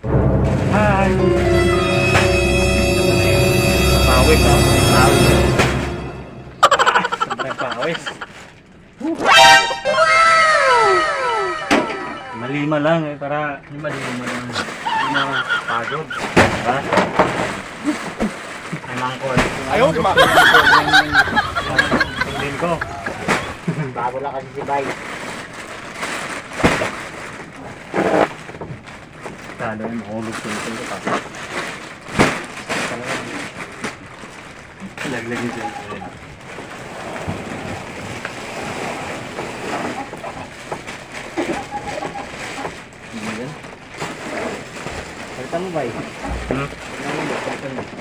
Hi! Pawis, oh. Pawis. Ah, Sobrang pawis. Malima lang eh, para hindi malima lang. Hindi na pagod. Diba? Ay, mangkol. Ayaw, di ba? Tingin ko. Bago lang kasi si Bay. Kala yung mahulog ko ito. Laglag yung cellphone. Ano yan? Salita mo, Bay. Hmm? Ano mo,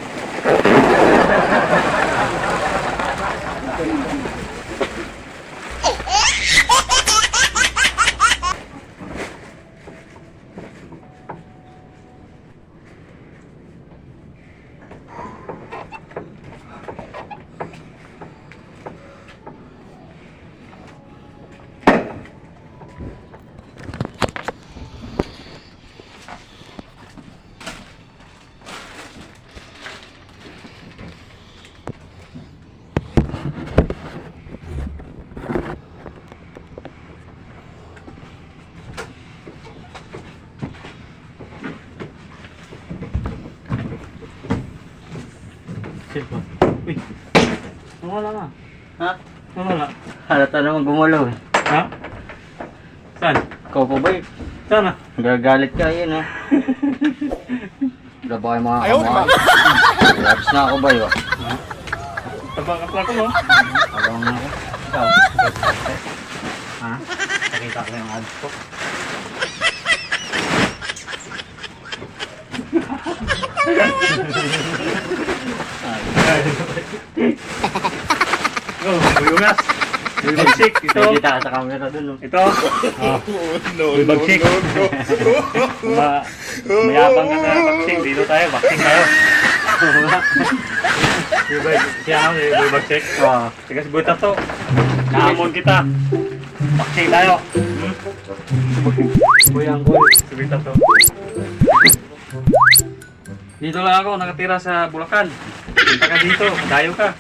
nawala nga. Ha? Nawala. Halata naman gumalaw eh. Ha? Saan? Ikaw po, Bay. Saan na? Gagalit ka yun, ha? Wala ba kayo mga ba? kamay? Labs na ako, Bay, oh. Tabang kapla ko mo. Abang na ako. Ikaw. Ha? Nakita ko yung ads ko. Oh, buyugas. Buybagshik. Ito. Ka sa camera dun, oh. Ito. Oh. Buybagshik. Ma mayabang ka na bagsik. Dito tayo. Bagsik tayo. Siya ako. Buybagshik. Oh. Tigas buta to. Naamon kita. Baksing tayo. Hmm? Buyang ko. Subita to. Dito lang ako, nakatira sa Bulacan. Punta ka dito, dayo ka.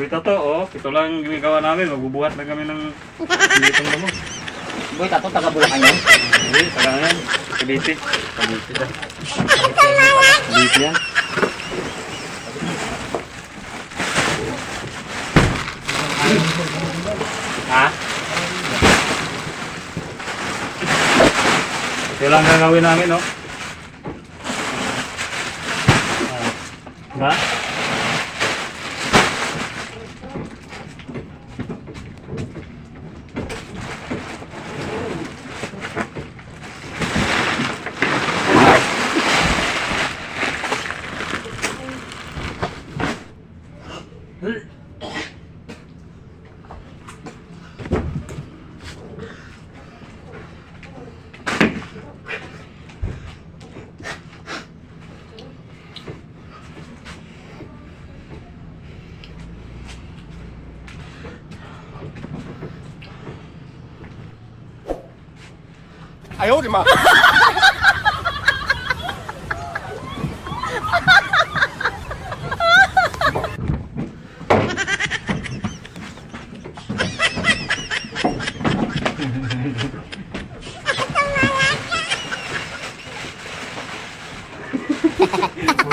Subita to, oh. Ito lang ginagawa namin. Magbubuhat lang kami ng litong mo. Boy, tato, taga Bulacan yan. Hindi, taga na yan. Cavite. Cavite na. Cavite yan. Ha? Ito lang gagawin namin, no? Ha?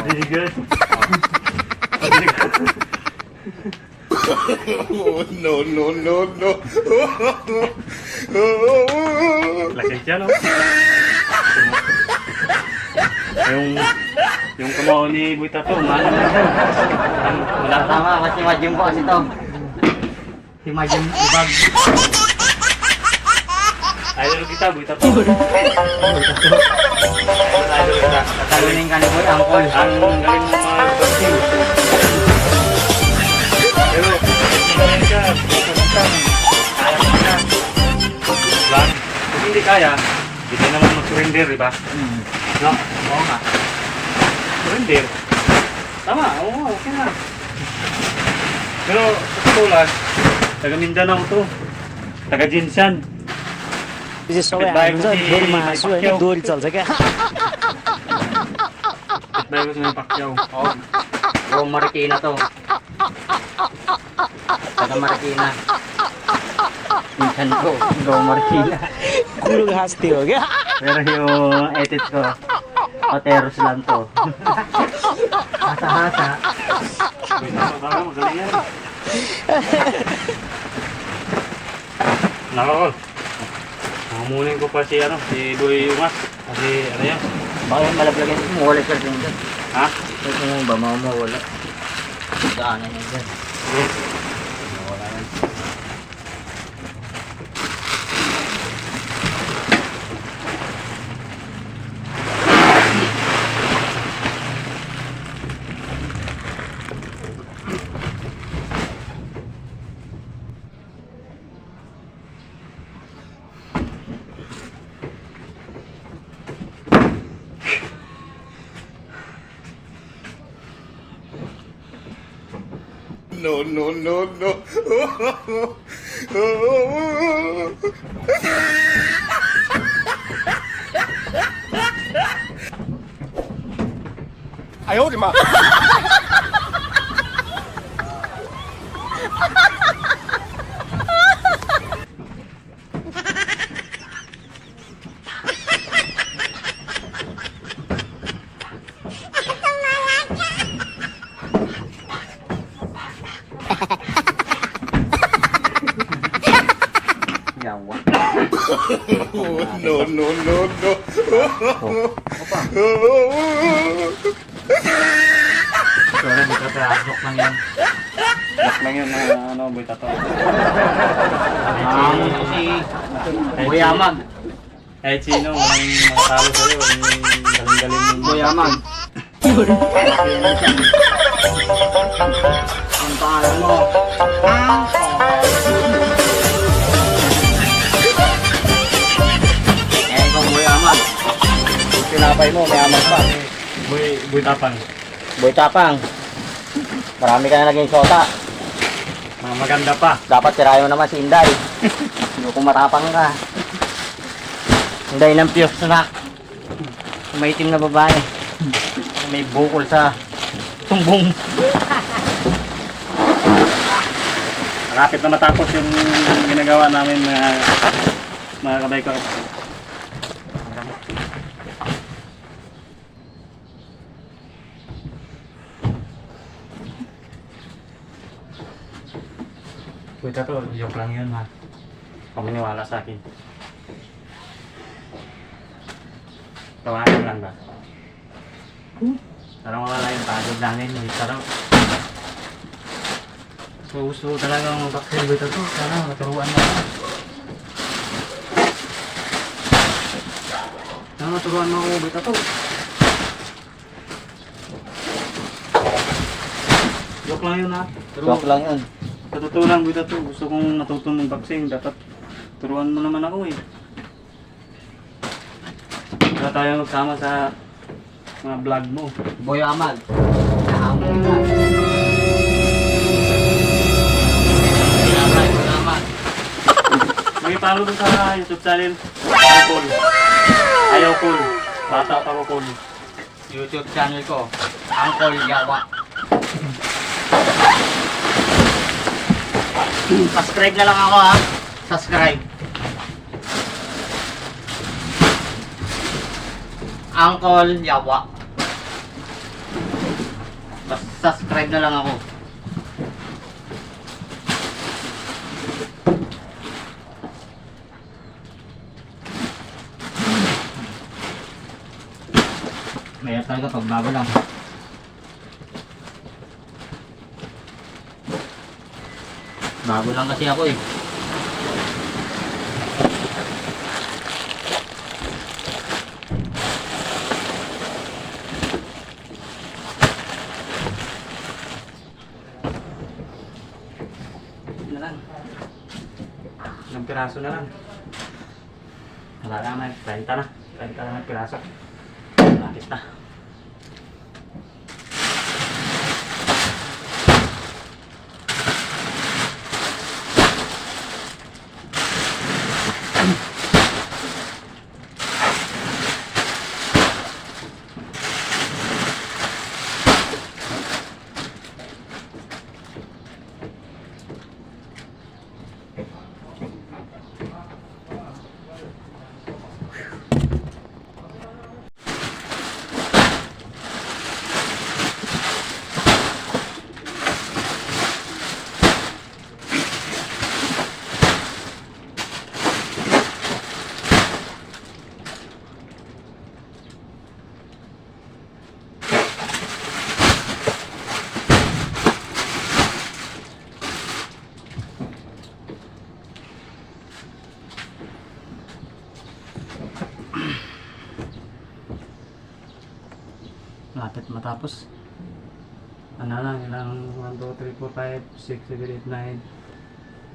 Madidigan. Oh, no, no, no, no. Laki siya, no? yung yung kamao ni Buita to, umano na siya. Wala. Tama, kasi Majim po kasi to. Si Majim, ibag. Idol kita, Buita to. Idol kita. Talunin ka ni Boy, angkol. Ang galing mo mga. Pero, tingnan ka, pupunta. Kaya hindi kaya, hindi naman mag-surrender, di? Mm. No? Oo nga. Surrender. Tama, oo, okay na. Pero sa katulad, taga Mindanao to. Taga Jinsan. This is so I am done. Dori mahaso eh. Dori talsa ka. Dahil ko sa Pacquiao. Oo. Oh. Marikina to. Taga Marikina. Minsan ko, go Marcila. Kulog hasti ho. Pero yung edit ko, pateros lang to. Hasa-hasa. Magaling yan. Mamunin ko pa si ano, si Boy Umas. Kasi ano yan? Baka yung malaglag yan. Mawala ka rin dyan. Ha? Kasi kung ba, mawala. Daanan yan dyan. Okay. No, no, no, no. I hold him up. no, no, no, no. Sorry, hindi ka joke lang yan. Lock lang yun na ano, Boy Tato. Ang si Buyamag. Kahit sino, walang matalo sa'yo. Yung galing-galing yung Buyamag. Ang pangalan mo. Eh, Pinapay mo, may amag pa. Boy, Boy Tapang. Boy Tapang. Marami ka na naging sota. Mga maganda pa. Dapat tirayo mo naman si Inday. Hindi kung matapang ka. Inday ng piyos na. May itim na babae. May bukol sa tumbong. Malapit na matapos yung ginagawa namin mga mga kabay ko. To, joke lang yun ha. Pamaniwala sa akin. Tawanan lang ba? Parang mawala yung pagod namin. May sarap. So gusto ko talagang mag-vaccine dito to. Sana maturuan mo. Sana maturuan mo ako dito to. Joke lang yun ha. Pero Joke lang yun. Sa totoo lang dito to. Gusto kong natutong mag-vaccine. Dapat turuan mo naman ako eh. Para tayo magsama sa mga vlog mo. Boy Amag. Nahamon ka. Boy Amag. Mag-follow dun sa YouTube channel. Ayaw cool. Ayaw cool. Bata pa ko cool. YouTube channel ko. Uncle Yawa. Subscribe na lang ako ha. Subscribe. Uncle Yawa. Subscribe na lang ako. Mayroon talaga pag bago lang. Bago lang kasi ako eh. Ilang piraso na lang. Wala na naman. 30 na. 30 na ng piraso. Lapit na. Matapos. Ano lang, ilang 1, 2, 3, 4, 5, 6, 7, 8, 9.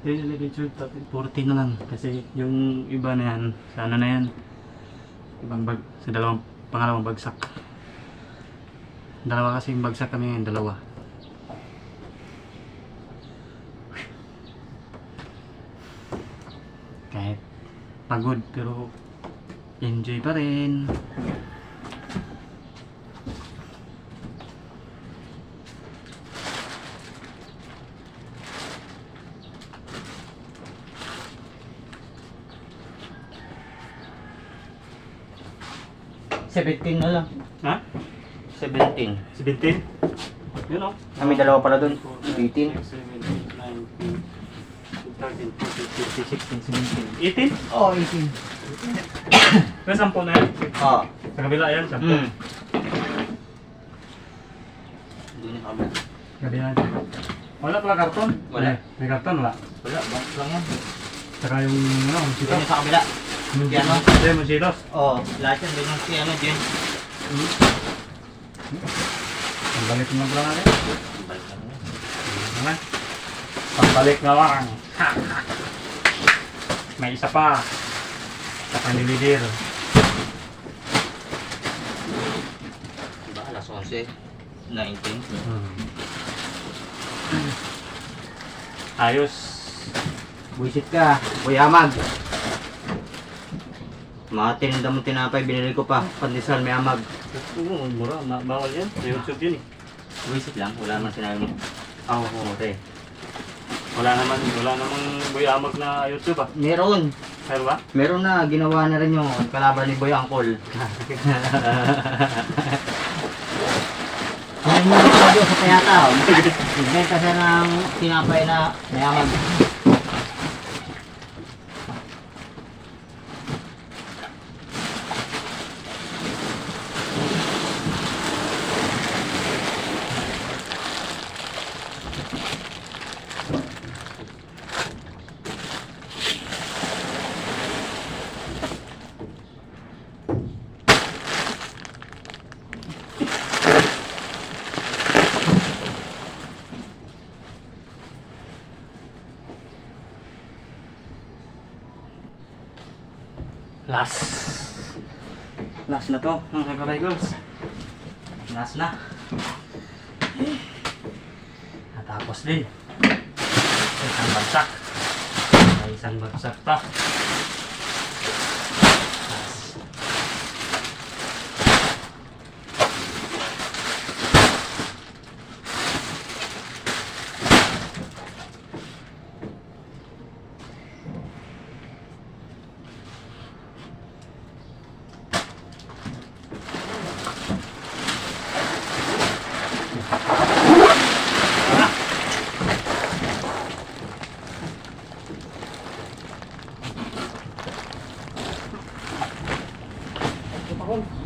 Yun yung nilitsure, 14 na lang. Kasi yung iba na yan, sa ano na yan. Ibang bag, sa dalawang, pangalawang bagsak. Dalawa kasi yung bagsak kami ngayon, dalawa. Kahit pagod pero enjoy pa rin. Seventeen na lang. Ha? Seventeen. 17? Yun o. Kami dalawa pala dun. 18. 18? Oh, 18. May 10 na yan. Oh. Sa kabila yan, 10. Hmm. Hindi na kami. Kabila yan. Wala pala karton? Wala. May karton, wala. Wala, box lang yan. Saka yung ano, Doon musitos. yung sa kabila. Piano? Yung musitos. Oh, lahat yan. Doon yung piano dyan. Ang balik mo pala natin. Balik yan. Naman. Pambalik na lang. May isa pa. Sa kanilidir. Diba, alas 11. 19. Hmm. Ayos. Buisit ka. Buyamag. Mga tinda mo tinapay, binili ko pa. Pandesal, may amag. Oo, mura. Ma- bawal yan. Sa YouTube yun eh. Buisit lang. Wala naman sinabi mo. Oo, oo. Okay. Wala naman, wala namang buyamag na YouTube ah. Meron. Meron ba? Meron na. Ginawa na rin yung kalaban ni Boy Angkol. Ngayon mo doon sa Payata. Nagbenta siya ng tinapay na may amag. Last. Last na to, mga kabaygos. Last na. Natapos din. Isang bagsak. Isang bagsak pa. Last. Hindi,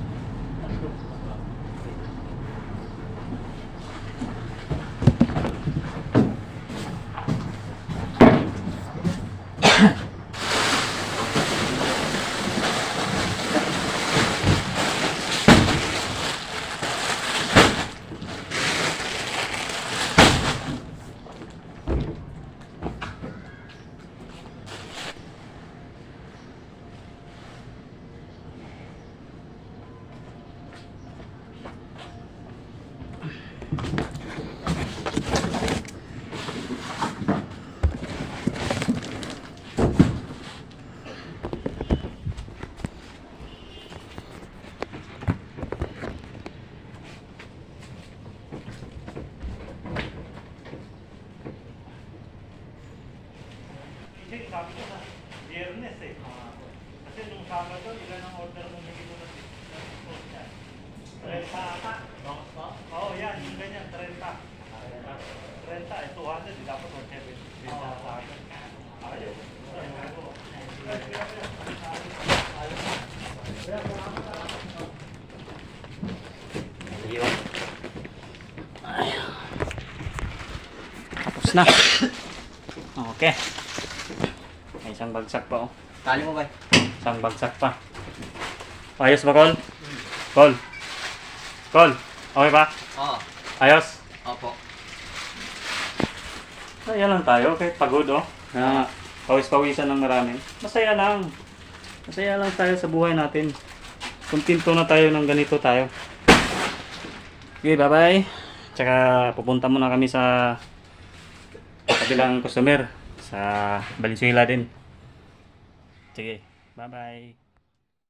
Sabado, ilan ang order mo bigay mo na si 30 ata. Oo, yan, yung ganyan, 30. 30, eh, 200, di dapat 170 sa akin. Ba? Tapos na. Okay. May isang bagsak pa oh. Tali mo ba? Isang bagsak pa. Ayos ba, Col? Col? Col? Okay pa? Oo. Ayos? Opo. Masaya lang tayo, kahit pagod oh. Na pawis-pawisan ng marami. Masaya lang. Masaya lang tayo sa buhay natin. Kontento na tayo ng ganito tayo. Okay, bye-bye. Tsaka pupunta muna kami sa kabilang customer sa Valenzuela din. Sige, bye-bye.